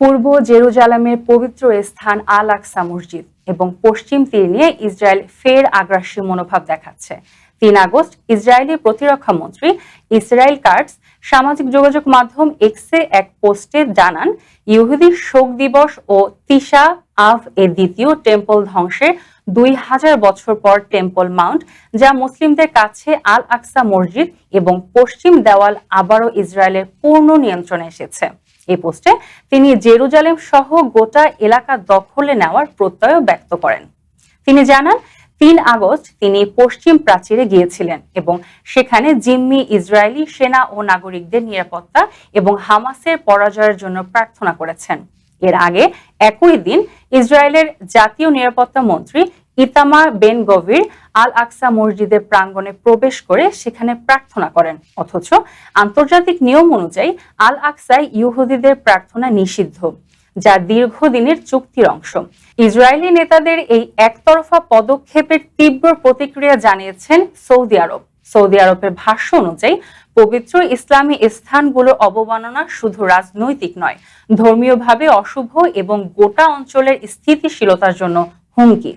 পূর্ব জেরুজালামের পবিত্র স্থান আল আকসা মসজিদ এবং পশ্চিম তীর নিয়ে ইসরায়েল ফের আগ্রাসী মনোভাব দেখাচ্ছে। তিন আগস্ট ইসরায়েলি প্রতিরক্ষা মন্ত্রী ইসরায়েল কার্টস সামাজিক যোগাযোগ মাধ্যম এক্সে এক পোস্টে জানান, ইহুদি শোক দিবস ও তিশা আভ এর দ্বিতীয় টেম্পল ধ্বংসের দুই হাজার বছর পর টেম্পল মাউন্ট, যা মুসলিমদের কাছে আল আকসা মসজিদ এবং পশ্চিম দেওয়াল আবারও ইসরায়েলের পূর্ণ নিয়ন্ত্রণে এসেছে। এই পোস্টে তিনি জেরুজালেম সহ গোটা এলাকা দখলে নেওয়ার প্রত্যয় ব্যক্ত করেন। তিনি জানান তিন আগস্ট তিনি পশ্চিম প্রাচীরে গিয়েছিলেন এবং সেখানে জিম্মি ইসরায়েলি সেনা ও নাগরিকদের নিরাপত্তা এবং হামাসের পরাজয়ের জন্য প্রার্থনা করেছেন। এর আগে একই দিন ইসরায়েলের জাতীয় নিরাপত্তা মন্ত্রী ইতামা বেন গভির আল আকসা মসজিদের প্রাঙ্গণে প্রবেশ করে সেখানে প্রার্থনা করেন। অথচ আন্তর্জাতিক নিয়ম অনুযায়ী আল আকসায় ইহুদিদের প্রার্থনা নিষিদ্ধ। যা দীর্ঘদিনের চুক্তির অংশ। ইসরায়েলি নেতাদের এই একতরফা পদক্ষেপের তীব্র প্রতিক্রিয়া জানিয়েছেন সৌদি আরব। সৌদি আরবের ভাষ্য অনুযায়ী, পবিত্র ইসলামী স্থানগুলোর অবমাননা শুধু রাজনৈতিক নয়, ধর্মীয়ভাবে অশুভ এবং গোটা অঞ্চলের স্থিতিশীলতার জন্য হুমকি।